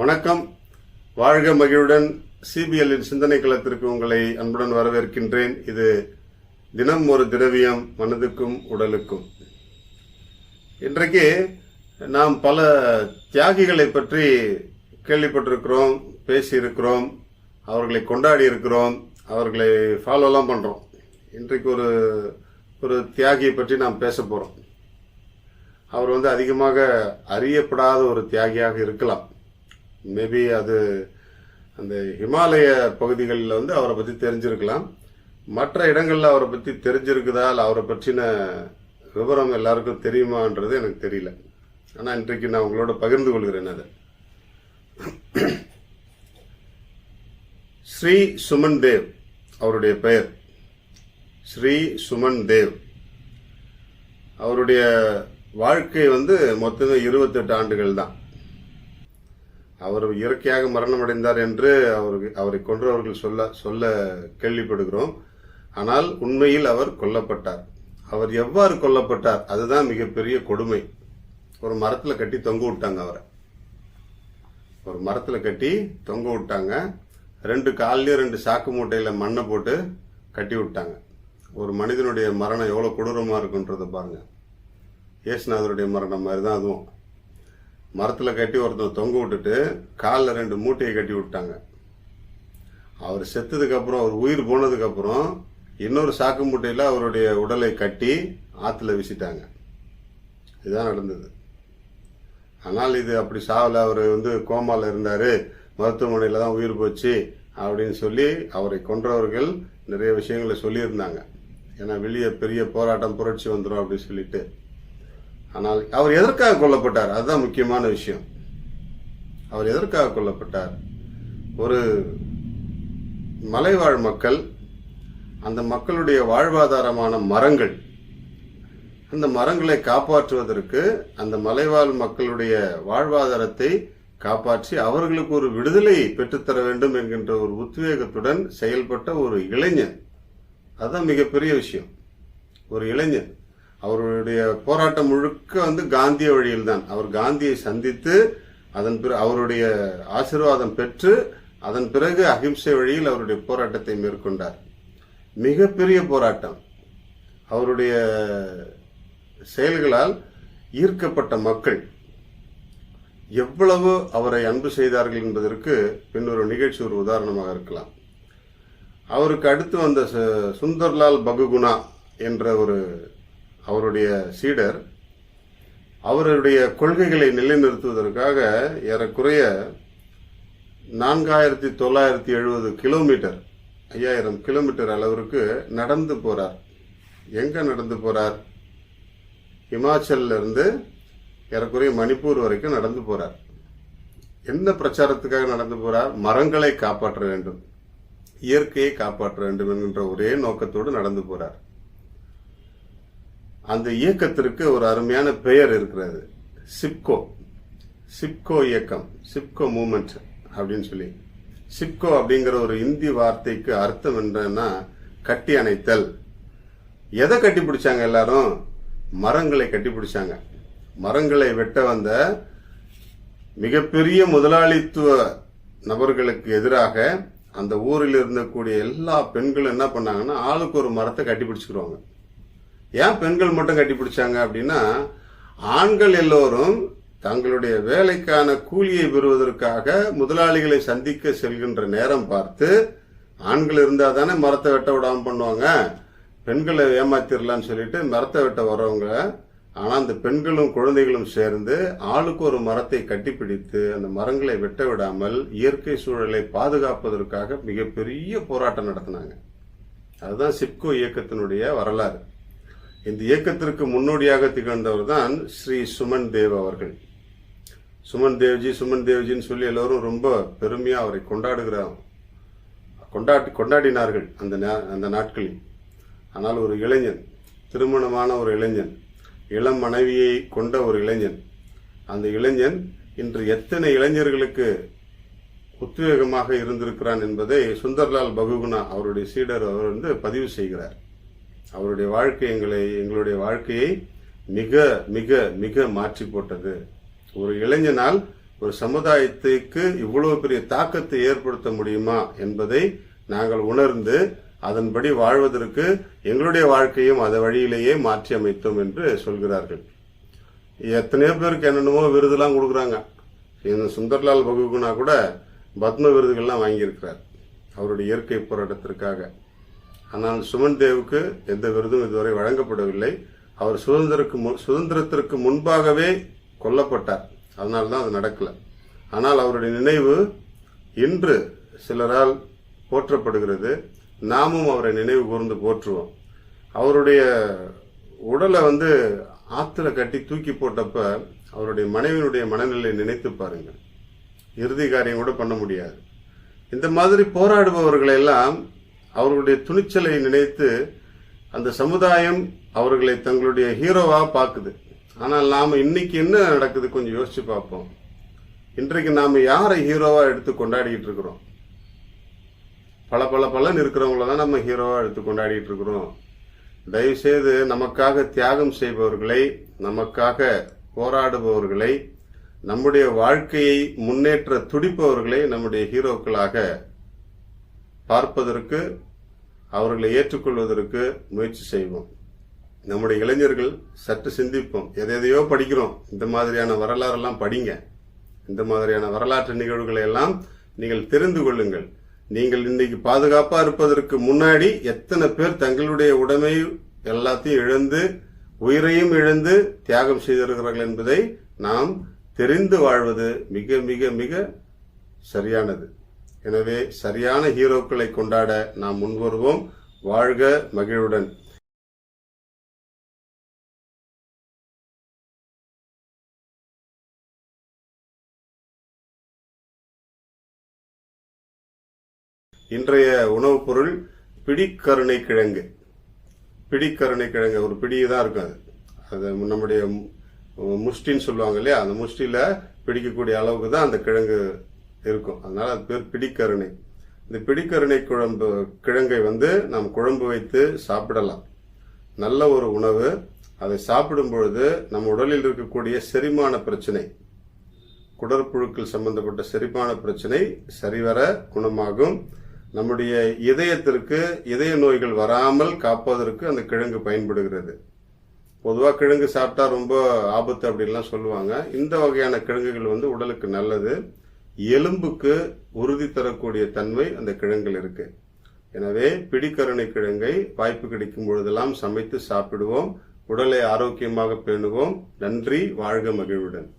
வணக்கம். வாழ்க மகிழுடன் சிபிஎல்லின் சிந்தனை களத்திற்கு உங்களை அன்புடன் வரவேற்கின்றேன். இது தினம் ஒரு திரவியம் மனதுக்கும் உடலுக்கும். இன்றைக்கு நாம் பல தியாகிகளை பற்றி கேள்விப்பட்டிருக்கிறோம் பேசியிருக்கிறோம் அவர்களை கொண்டாடி இருக்கிறோம் அவர்களை ஃபாலோலாம் பண்றோம். இன்றைக்கு ஒரு ஒரு தியாகியை பற்றி நாம் பேச போறோம். அவர் வந்து அதிகமாக அறியப்படாத ஒரு தியாகியாக இருக்கலாம். மேபி அது அந்த ஹிமாலய பகுதிகளில் வந்து அவரை பற்றி தெரிஞ்சிருக்கலாம். மற்ற இடங்களில் அவரை பற்றி தெரிஞ்சிருக்குதா இல்லை அவரை பற்றின விவரம் எல்லாருக்கும் தெரியுமான்றது எனக்கு தெரியல. ஆனால் இன்றைக்கு நான் உங்களோட பகிர்ந்து கொள்கிறேன் அதை. ஸ்ரீ சுமன் தேவ் அவருடைய பெயர். ஸ்ரீ சுமன் தேவ். அவருடைய வாழ்க்கை வந்து மொத்தமே இருபத்தெட்டு ஆண்டுகள் தான். அவர் இயற்கையாக மரணம் அடைந்தார் என்று அவருக்கு அவரை கொன்றவர்கள் சொல்ல சொல்ல கேள்விப்படுகிறோம். ஆனால் உண்மையில் அவர் கொல்லப்பட்டார். அவர் எவ்வாறு கொல்லப்பட்டார் அதுதான் மிகப்பெரிய கொடுமை. ஒரு மரத்தில் கட்டி தொங்க விட்டாங்க அவரை. ஒரு மரத்தில் கட்டி தொங்க விட்டாங்க. ரெண்டு கால்லையும் ரெண்டு சாக்கு மூட்டையில் மண்ணை போட்டு கட்டி விட்டாங்க. ஒரு மனிதனுடைய மரணம் எவ்வளோ கொடூரமாக இருக்குன்றதை பாருங்கள் இயேசுநாதருடைய மரணம் மாதிரி தான் அதுவும். மரத்தில் கட்டி ஒருத்தன் தொங்க விட்டுட்டு காலில் ரெண்டு மூட்டையை கட்டி விட்டாங்க. அவர் செத்ததுக்கப்புறம் அவர் உயிர் போனதுக்கப்புறம் இன்னொரு சாக்கு மூட்டையில் அவருடைய உடலை கட்டி ஆற்றுல வீசிட்டாங்க. இதுதான் நடந்தது. ஆனால் இது அப்படி சாவில் அவர் வந்து கோமாவில் இருந்தார் மருத்துவமனையில் தான் உயிர் போச்சு அப்படின்னு சொல்லி அவரை கொன்றவர்கள் நிறைய விஷயங்களை சொல்லியிருந்தாங்க. ஏன்னா வெளியே பெரிய போராட்டம் புரட்சி வந்துடும் அப்படின்னு சொல்லிட்டு. ஆனால் அவர் எதற்காக கொல்லப்பட்டார்? அதுதான் முக்கியமான விஷயம். அவர் எதற்காக கொல்லப்பட்டார்? ஒரு மலைவாழ் மக்கள் அந்த மக்களுடைய வாழ்வாதாரமான மரங்கள் அந்த மரங்களை காப்பாற்றுவதற்கு அந்த மலைவாழ் மக்களுடைய வாழ்வாதாரத்தை காப்பாற்றி அவர்களுக்கு ஒரு விடுதலை பெற்றுத்தர வேண்டும் என்கின்ற ஒரு உத்வேகத்துடன் செயல்பட்ட ஒரு இளைஞன். அதுதான் மிகப்பெரிய விஷயம். ஒரு இளைஞன். அவருடைய போராட்டம் முழுக்க வந்து காந்திய வழியில் தான் அவர் காந்தியை சந்தித்து அதன் பிற அவருடைய ஆசீர்வாதம் பெற்று அதன் பிறகு அகிம்சை வழியில் அவருடைய போராட்டத்தை மேற்கொண்டார். மிகப்பெரிய போராட்டம். அவருடைய செயல்களால் ஈர்க்கப்பட்ட மக்கள். எவ்வளவு அவரை அன்பு செய்தார்கள் என்பதற்கு பின்னொரு நிகழ்ச்சி ஒரு உதாரணமாக இருக்கலாம். அவருக்கு அடுத்து வந்த சு- சுந்தர்லால் பகுகுணா என்ற ஒரு அவருடைய சீடர் அவருடைய கொள்கைகளை நிலைநிறுத்துவதற்காக ஏறக்குறைய நான்காயிரத்தி தொள்ளாயிரத்தி எழுபது கிலோமீட்டர் ஐயாயிரம் கிலோமீட்டர் அளவிற்கு நடந்து போறார். எங்க நடந்து போறார்? ஹிமாச்சல்ல இருந்து ஏறக்குறைய மணிப்பூர் வரைக்கும் நடந்து போறார். என்ன பிரச்சாரத்துக்காக நடந்து போறார்? மரங்களை காப்பாற்ற வேண்டும் இயற்கையை காப்பாற்ற வேண்டும் என்கின்ற ஒரே நோக்கத்தோடு நடந்து போறார். அந்த இயக்கத்திற்கு ஒரு அருமையான பெயர் இருக்கிறது. சிப்கோ. சிப்கோ இயக்கம். சிப்கோ மூமெண்ட் அப்படின்னு சொல்லி. சிப்கோ அப்படிங்கிற ஒரு இந்தி வார்த்தைக்கு அர்த்தம் என்னன்னா கட்டி அணைத்தல். எதை கட்டி பிடிச்சாங்க எல்லாரும்? மரங்களை கட்டி பிடிச்சாங்க. மரங்களை வெட்ட வந்த மிகப்பெரிய முதலாளித்துவ நபர்களுக்கு எதிராக அந்த ஊரில் இருந்தக்கூடிய எல்லா பெண்களும் என்ன பண்ணாங்கன்னா ஆளுக்கு ஒரு மரத்தை கட்டி பிடிச்சிக்கிறாங்க ஏன் பெண்கள் மட்டும் கட்டி பிடிச்சாங்க அப்படின்னா ஆண்கள் எல்லோரும் தங்களுடைய வேலைக்கான கூலியை பெறுவதற்காக முதலாளிகளை சந்திக்க செல்கின்ற நேரம் பார்த்து ஆண்கள் இருந்தால் தானே மரத்தை வெட்ட விடாம பண்ணுவாங்க. பெண்களை ஏமாத்திரலாம்னு சொல்லிட்டு மரத்தை வெட்ட வர்றவங்க ஆனால் அந்த பெண்களும் குழந்தைகளும் சேர்ந்து ஆளுக்கு ஒரு மரத்தை கட்டிப்பிடித்து அந்த மரங்களை வெட்ட விடாமல் இயற்கை சூழலை பாதுகாப்பதற்காக மிகப்பெரிய போராட்டம் நடத்தினாங்க. அதுதான் சிப்கோ இயக்கத்தினுடைய வரலாறு. இந்த இயக்கத்திற்கு முன்னோடியாக திகழ்ந்தவர் தான் ஸ்ரீ சுமன் தேவ் அவர்கள். சுமன் தேவ்ஜி சுமன் தேவ்ஜின்னு சொல்லி எல்லோரும் ரொம்ப பெருமையாக அவரை கொண்டாடுகிறார் கொண்டாடி கொண்டாடினார்கள் அந்த நா- அந்த நாட்களில். ஆனால் ஒரு இளைஞன் திருமணமான ஒரு இளைஞன் இளம் மனைவியை கொண்ட ஒரு இளைஞன் அந்த இளைஞன் இன்று எத்தனை இளைஞர்களுக்கு உத்வேகமாக இருந்திருக்கிறான் என்பதை சுந்தர்லால் பகுகுணா அவருடைய சீடர் அவர் வந்து பதிவு செய்கிறார். அவருடைய வாழ்க்கை எங்களை எங்களுடைய வாழ்க்கையை மிக மிக மிக மாற்றி போட்டது. ஒரு இளைஞனால் ஒரு சமுதாயத்துக்கு இவ்வளவு பெரிய தாக்கத்தை ஏற்படுத்த முடியுமா என்பதை நாங்கள் உணர்ந்து அதன்படி வாழ்வதற்கு எங்களுடைய வாழ்க்கையும் அந்த வழியிலேயே மாற்றி அமைத்தோம் என்று சொல்கிறார்கள். எத்தனையோ பேருக்கு என்னென்னமோ விருதுலாம் கொடுக்குறாங்க. இந்த சுந்தர்லால் பகுகுனா கூட பத்ம விருதுகள்லாம் வாங்கியிருக்கிறார். அவருடைய இயற்கை போராட்டத்திற்காக. ஆனால் சுமன் தேவுக்கு எந்த விருதும் இதுவரை வழங்கப்படவில்லை. அவர் சுதந்திரக்கு முன் சுதந்திரத்திற்கு முன்பாகவே கொல்லப்பட்டார். அதனால தான் அது நடக்கல. ஆனால் அவருடைய நினைவு இன்று சிலரால் போற்றப்படுகிறது. நாமும் அவரை நினைவு கூர்ந்து போற்றுவோம். அவருடைய உடலை வந்து ஆற்றுல கட்டி தூக்கி போட்டப்ப அவருடைய மனைவியினுடைய மனநிலையை நினைத்து பாருங்கள். இறுதி காரியம் கூட பண்ண முடியாது. இந்த மாதிரி போராடுபவர்களை எல்லாம் அவர்களுடைய துணிச்சலை நினைத்து அந்த சமுதாயம் அவர்களை தங்களுடைய ஹீரோவாக பார்க்குது. ஆனால் நாம் இன்னைக்கு என்ன நடக்குது கொஞ்சம் யோசிச்சு பார்ப்போம். இன்றைக்கு நாம் யாரை ஹீரோவாக எடுத்து கொண்டாடிக்கிட்டு இருக்கிறோம்? பல பல பலன் இருக்கிறவங்கள தான் நம்ம ஹீரோவாக எடுத்து கொண்டாடிட்டு இருக்கிறோம். தயவுசெய்து நமக்காக தியாகம் செய்பவர்களை நமக்காக போராடுபவர்களை நம்முடைய வாழ்க்கையை முன்னேற்ற துடிப்பவர்களை நம்முடைய ஹீரோக்களாக பார்ப்பதற்கு அவர்களை ஏற்றுக்கொள்வதற்கு முயற்சி செய்வோம். நம்முடைய இளைஞர்கள் சற்று சிந்திப்போம். எதை எதையோ படிக்கிறோம். இந்த மாதிரியான வரலாறெல்லாம் படிங்க. இந்த மாதிரியான வரலாற்று நிகழ்வுகளை எல்லாம் நீங்கள் தெரிந்து கொள்ளுங்கள். நீங்கள் இன்னைக்கு பாதுகாப்பா இருப்பதற்கு முன்னாடி எத்தனை பேர் தங்களுடைய உடைமை எல்லாத்தையும் இழந்து உயிரையும் இழந்து தியாகம் செய்திருக்கிறார்கள் என்பதை நாம் தெரிந்து வாழ்வது மிக மிக மிக சரியானது. எனவே சரியான ஹீரோக்களை கொண்டாட நாம் முன்வருவோம். வாழ்க மகிழ்வுடன் இன்றைய உணவுப் பொருள் பிடிக்கருணை கிழங்கு. பிடிக்கருணை கிழங்கு ஒரு பிடி தான் இருக்கும் அது. அது நம்முடைய முஷ்டின்னு சொல்லுவாங்க இல்லையா? அந்த முஷ்டியில பிடிக்கக்கூடிய அளவுக்கு தான் அந்த கிழங்கு இருக்கும். அதனால அது பேர் பிடிக்கருணை. இந்த பிடிக்கருணை குழம்பு கிழங்கை வந்து நாம் குழம்பு வைத்து சாப்பிடலாம். நல்ல ஒரு உணவு. அதை சாப்பிடும் பொழுது நம் உடலில் இருக்கக்கூடிய செரிமான பிரச்சனை குடற்புழுக்கள் சம்பந்தப்பட்ட செரிமான பிரச்சனை சரிவர குணமாகும். நம்முடைய இதயத்திற்கு இதய நோய்கள் வராமல் காப்பதற்கு அந்த கிழங்கு பயன்படுகிறது. பொதுவாக கிழங்கு சாப்பிட்டா ரொம்ப ஆபத்து அப்படின்லாம் சொல்லுவாங்க. இந்த வகையான கிழங்குகள் வந்து உடலுக்கு நல்லது. எலும்புக்கு உறுதி தரக்கூடிய தன்மை அந்த கிழங்கில் இருக்கு. எனவே பிடிக்கரணை கிழங்கை வாய்ப்பு கிடைக்கும் பொழுதெல்லாம் சமைத்து சாப்பிடுவோம். உடலை ஆரோக்கியமாக பேணுவோம். நன்றி வாழ்க மகிழ்வுடன்.